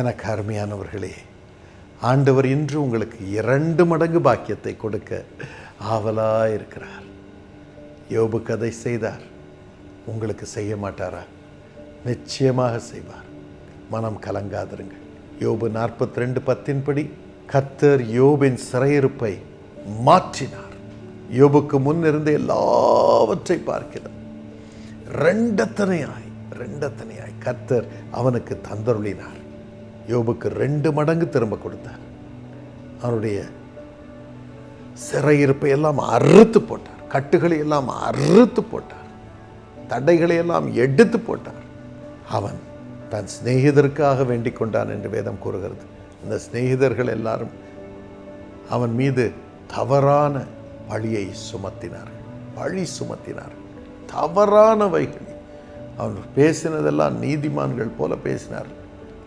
எனக்கு அருமையானவர்களே ஆண்டவர் இன்று உங்களுக்கு இரண்டு மடங்கு பாக்கியத்தை கொடுக்க ஆவலாக இருக்கிறார் யோபு கதை செய்தார். உங்களுக்கு செய்ய மாட்டாரா? நிச்சயமாக செய்வார். மனம் கலங்காதிருங்கள். யோபு நாற்பத்தி ரெண்டு பத்தின்படி கத்தர் யோபின் சிறையிருப்பை மாற்றினார். யோபுக்கு முன் இருந்த எல்லாவற்றை பார்க்கிறார் ரெண்டத்தனையாய் ரெண்டத்தனையாய் கத்தர் அவனுக்கு தந்தருளினார். யோபுக்கு ரெண்டு மடங்கு திரும்ப கொடுத்தார். அவனுடைய சிறையிருப்பை எல்லாம் அறுத்து போட்டார். கட்டுகளை எல்லாம் அறுத்து போட்டார். தடைகளை எல்லாம் எடுத்து போட்டார். அவன் தன் சிநேகிதருக்காக வேண்டிக் கொண்டான் என்று வேதம் கூறுகிறது. அந்த சிநேகிதர்கள் எல்லாரும் அவன் மீது தவறான பழியை சுமத்தினார்கள். பழி சுமத்தினார்கள். தவறானவைகள் அவன் பேசினதெல்லாம் நீதிமான்கள் போல பேசினார்கள்.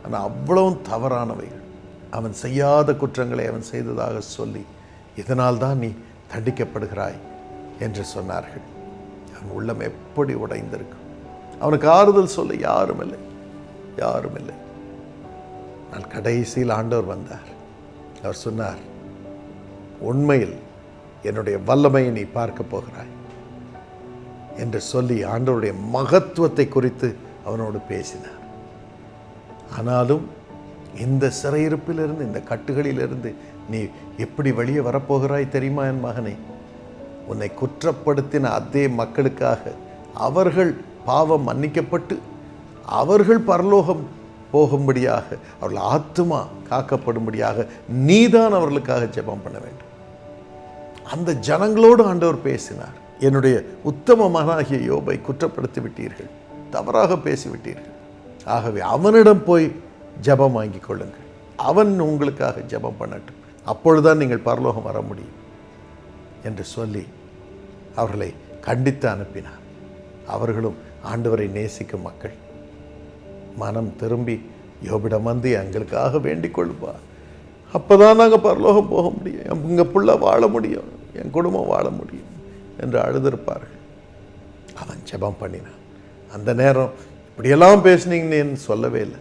ஆனால் அவ்வளவும் தவறானவைகள். அவன் செய்யாத குற்றங்களை அவன் செய்ததாக சொல்லி இதனால் தான் நீ தண்டிக்கப்படுகிறாய் என்று சொன்னார்கள். அவன் உள்ளம் எப்படி உடைந்திருக்கும்? அவனுக்கு ஆறுதல் சொல்ல யாரும் இல்லை. யாரும் இல்லை. நான் கடைசியில் ஆண்டவர் வந்தார். அவர் சொன்னார் உண்மையில் என்னுடைய வல்லமையை நீ பார்க்க போகிறாய் என்று சொல்லி ஆண்டவருடைய மகத்துவத்தை குறித்து அவனோடு பேசினார். ஆனாலும் இந்த சிறையிருப்பிலிருந்து இந்த கட்டுகளிலிருந்து நீ எப்படி வெளியே வரப்போகிறாய் தெரியுமா என் மகனே? உன்னை குற்றப்படுத்தின அதே மக்களுக்காக அவர்கள் பாவம் மன்னிக்கப்பட்டு அவர்கள் பரலோகம் போகும்படியாக அவர்கள் ஆத்துமா காக்கப்படும்படியாக நீதான் அவர்களுக்காக ஜெபம் பண்ண வேண்டும். அந்த ஜனங்களோடு ஆண்டவர் பேசினார். என்னுடைய உத்தம மகனாகிய யோபை குற்றப்படுத்தி விட்டீர்கள் தவறாக பேசிவிட்டீர்கள். ஆகவே அவனிடம் போய் ஜெபம் வாங்கி கொள்ளுங்கள். அவன் உங்களுக்காக ஜெபம் பண்ணட்டும். அப்பொழுதுதான் நீங்கள் பரலோகம் வர முடியும் என்று சொல்லி அவர்களை கண்டித்து அனுப்பினார். அவர்களும் ஆண்டவரை நேசிக்கும் மக்கள். மனம் திரும்பி யோபிடம் வந்து எங்களுக்காக வேண்டிக் கொள்ளுப்பா. அப்பதான் நாங்கள் பரலோகம் போக முடியும். எங்கள் பிள்ளை வாழ முடியும். என் குடும்பம் வாழ முடியும் என்று அழுதிருப்பார்கள். அவன் ஜெபம் பண்ணினான். அந்த நேரம் இப்படியெல்லாம் பேசுனீங்கன்னு சொல்லவே இல்லை.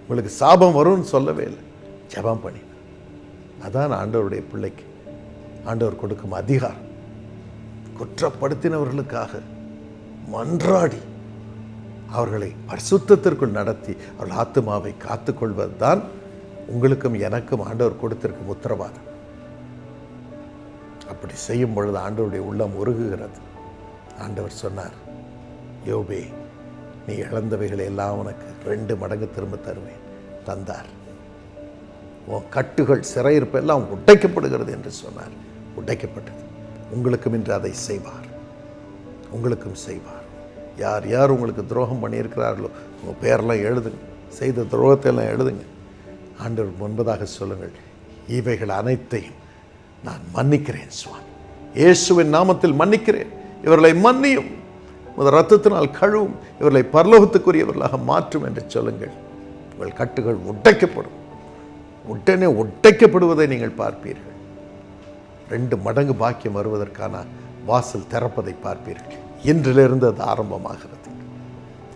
உங்களுக்கு சாபம் வரும்னு சொல்லவே இல்லை. ஜெபம் பண்ணி. அதான் ஆண்டவருடைய பிள்ளைக்கு ஆண்டவர் கொடுக்கும் அதிகாரம். குற்றப்படுத்தினவர்களுக்காக மன்றாடி அவர்களை பரிசுத்தத்திற்குள் நடத்தி அவர்கள் ஆத்துமாவை காத்துக்கொள்வது தான் உங்களுக்கும் எனக்கும் ஆண்டவர் கொடுத்திருக்கும் உத்தரவாதம். அப்படி செய்யும் பொழுது ஆண்டவருடைய உள்ளம் உருகுகிறது. ஆண்டவர் சொன்னார் யோபே நீ இழந்தவைகளை எல்லாம் உனக்கு ரெண்டு மடங்கு திரும்ப தருவேன். தந்தார். உன் கட்டுகள் சிறையிருப்பு எல்லாம் உடைக்கப்படுகிறது என்று சொன்னார். உடைக்கப்பட்டது. உங்களுக்கும் இன்று அதை செய்வார். உங்களுக்கும் செய்வார். யார் யார் உங்களுக்கு துரோகம் பண்ணியிருக்கிறார்களோ உங்கள் பேரெல்லாம் எழுதுங்க. செய்த துரோகத்தை எல்லாம் எழுதுங்க. ஆண்டவர் முன்பதாக சொல்லுங்கள் இவைகள் அனைத்தையும் நான் மன்னிக்கிறேன் சுவாமி. இயேசுவின் நாமத்தில் மன்னிக்கிறேன். இவர்களை மன்னியும். முதல் ரத்தத்தினால் கழுவும் இவர்களை பரலோகத்துக்குரியவர்களாக மாற்றும் என்று சொல்லுங்கள். உங்கள் கட்டுகள் உடைக்கப்படும் உடனே உடைக்கப்படுவதை நீங்கள் பார்ப்பீர்கள். ரெண்டு மடங்கு பாக்கியம் வருவதற்கான வாசல் திறப்பதை பார்ப்பீர்கள். இன்றிலிருந்து அது ஆரம்பமாகிறது.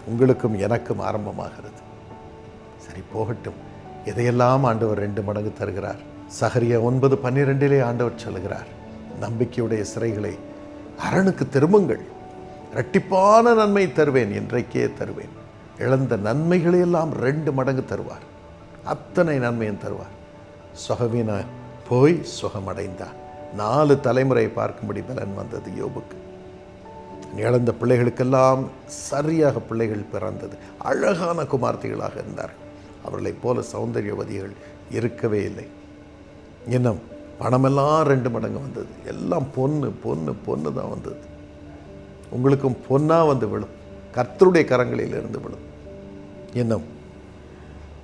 உங்களுக்கும் எனக்கும் ஆரம்பமாகிறது. சரி போகட்டும். எதையெல்லாம் ஆண்டவர் ரெண்டு மடங்கு தருகிறார்? சகரிய ஒன்பது பன்னிரெண்டிலே ஆண்டவர் சொல்கிறார் நம்பிக்கையுடைய சிறைகளை அரணுக்கு திரும்புங்கள். இரட்டிப்பான நன்மை தருவேன் இன்றைக்கே தருவேன். இழந்த நன்மைகளை எல்லாம் ரெண்டு மடங்கு தருவார். அத்தனை நன்மையும் தருவார். சுகவீன போய் சுகமடைந்தான் நாலு தலைமுறை பார்க்கும்படி பலன் வந்தது யோபுக்கு. இழந்த பிள்ளைகளுக்கெல்லாம் சரியாக பிள்ளைகள் பிறந்தது. அழகான குமார்த்திகளாக இருந்தார்கள் அவர்களைப் போல சௌந்தரியவதிகள் இருக்கவே இல்லை. இன்னும் பணமெல்லாம் ரெண்டு மடங்கு வந்தது. எல்லாம் பொண்ணு பொண்ணு பொண்ணு தான் வந்தது. உங்களுக்கும் பொன்னாக வந்து விழும். கர்த்தருடைய கரங்களில் இருந்து விழும். இன்னும்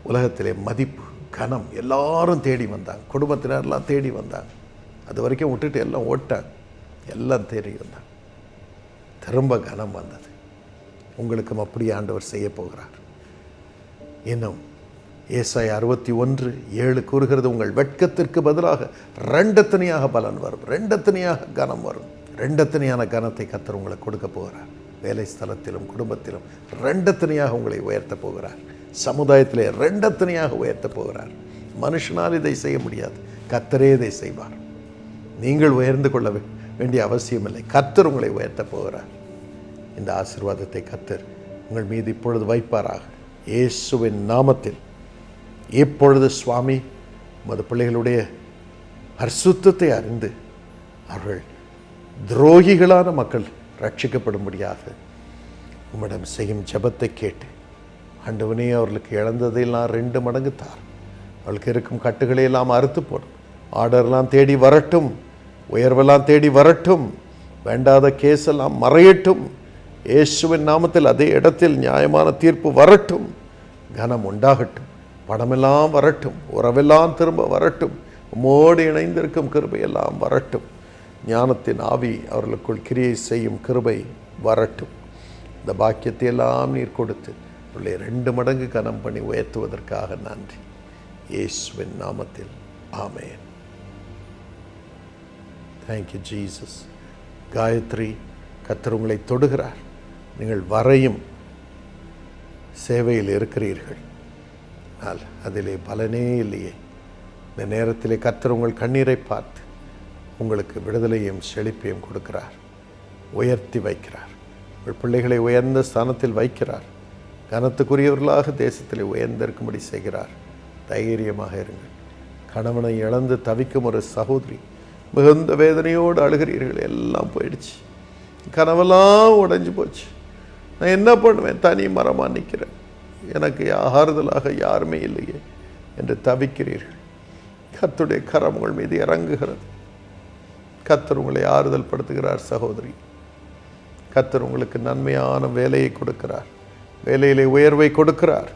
உலகத்திலே மதிப்பு கனம் எல்லாரும் தேடி வந்தாங்க. குடும்பத்தினர்லாம் தேடி வந்தாங்க. அது வரைக்கும் விட்டுட்டு எல்லாம் ஓட்டாங்க. எல்லாம் தேடி வந்தாங்க. திரும்ப கனம் வந்தது. உங்களுக்கும் அப்படி ஆண்டவர் செய்ய போகிறார். இன்னும் ஏசாய் அறுபத்தி ஒன்று ஏழு கூறுகிறது உங்கள் வெட்கத்திற்கு பதிலாக ரெண்டத்தனையாக பலன் வரும். ரெண்டத்தனையாக கனம் வரும். ரெண்டத்தனையான கனத்தை கத்தர் உங்களுக்கு கொடுக்க போகிறார். வேலை ஸ்தலத்திலும் குடும்பத்திலும் ரெண்டத்தனையாக உங்களை உயர்த்த போகிறார். சமுதாயத்திலே ரெண்டத்தனையாக உயர்த்தப் போகிறார். மனுஷனால் இதை செய்ய முடியாது. கத்தரே இதை செய்வார். நீங்கள் உயர்ந்து கொள்ள வேண்டிய அவசியமில்லை. கத்தர் உங்களை உயர்த்தப் போகிறார். இந்த ஆசீர்வாதத்தை கத்தர் உங்கள் மீது இப்பொழுது வைப்பாராக. இயேசுவின் நாமத்தில். இப்பொழுது சுவாமி மது பிள்ளைகளுடைய அர்சுத்தத்தை அறிந்து அவர்கள் துரோகிகளான மக்கள் ரட்சிக்கப்படும்படியாக உம்மிடம் செய்யும் ஜபத்தை கேட்டு ஆண்டவனே அவர்களுக்கு இழந்ததையெல்லாம் ரெண்டு மடங்கு தார். அவளுக்கு இருக்கும் கட்டுகளை எல்லாம் அறுத்து போடும். ஆர்டர்லாம் தேடி வரட்டும். உயர்வெல்லாம் தேடி வரட்டும். வேண்டாத கேஸ் எல்லாம் மறையட்டும். இயேசுவின் நாமத்தில் அதே இடத்தில் நியாயமான தீர்ப்பு வரட்டும். கனம் உண்டாகட்டும். பணமெல்லாம் வரட்டும். உறவெல்லாம் திரும்ப வரட்டும். உம்மோடு இணைந்திருக்கும் கிருபையெல்லாம் வரட்டும். ஞானத்தின் ஆவி அவர்களுக்குள் கிரியை செய்யும் கிருபை வரட்டும். இந்த பாக்கியத்தை எல்லாம் நீர் கொடுத்து உள்ளே ரெண்டு மடங்கு கனம் பண்ணி உயர்த்துவதற்காக நன்றி. இயேசுவின் நாமத்தில். ஆமேன். தேங்க்யூ ஜீசஸ் காயத்ரி கத்தர் உங்களை தொடுகிறார். நீங்கள் வரையும் சேவையில் இருக்கிறீர்கள். ஆனால் அதிலே பலனே இல்லையே. இந்த நேரத்திலே கத்தர் உங்கள் கண்ணீரை பார்த்து உங்களுக்கு விடுதலையும் செழிப்பையும் கொடுக்கிறார். உயர்த்தி வைக்கிறார். உங்கள் பிள்ளைகளை உயர்ந்த ஸ்தானத்தில் வைக்கிறார். கனத்துக்குரியவர்களாக தேசத்தில் உயர்ந்திருக்கும்படி செய்கிறார். தைரியமாக இருங்கள். கணவனை இழந்து தவிக்கும் ஒரு சகோதரி மிகுந்த வேதனையோடு அழுகிறீர்கள். எல்லாம் போயிடுச்சு. கனவெல்லாம் உடைஞ்சு போச்சு. நான் என்ன பண்ணுவேன்? தனி மரமாக நிற்கிறேன். எனக்கு ஆறுதலாக யாருமே இல்லையே என்று தவிக்கிறீர்கள். கத்துடைய கரம் உங்கள் மீது இறங்குகிறது. கத்தர் உங்களை ஆறுதல் படுத்துகிறார் சகோதரி. கத்தர் உங்களுக்கு நன்மையான வேலையை கொடுக்கிறார். வேலையிலே உயர்வை கொடுக்கிறார்.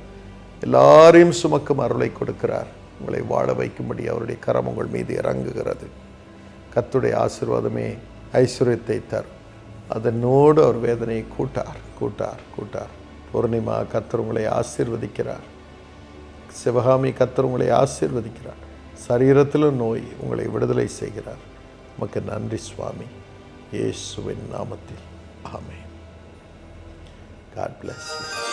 எல்லாரையும் சுமக்கும் அருளை கொடுக்கிறார். உங்களை வாழ வைக்கும்படி அவருடைய கரம் உங்கள் மீது இறங்குகிறது. கத்துடைய ஆசீர்வாதமே ஐஸ்வர்யத்தை தரும். அதனோடு அவர் வேதனையை கூட்டார் கூட்டார் கூட்டார். பூர்ணிமா கத்தர் உங்களை ஆசீர்வதிக்கிறார். சிவகாமி கத்தர் உங்களை ஆசீர்வதிக்கிறார். சரீரத்திலும் நோய் உங்களை விடுதலை செய்கிறார். உமக்கு நன்றி சுவாமி. இயேசுவின் நாமத்தில். ஆமே காட் பிளஸ் யூ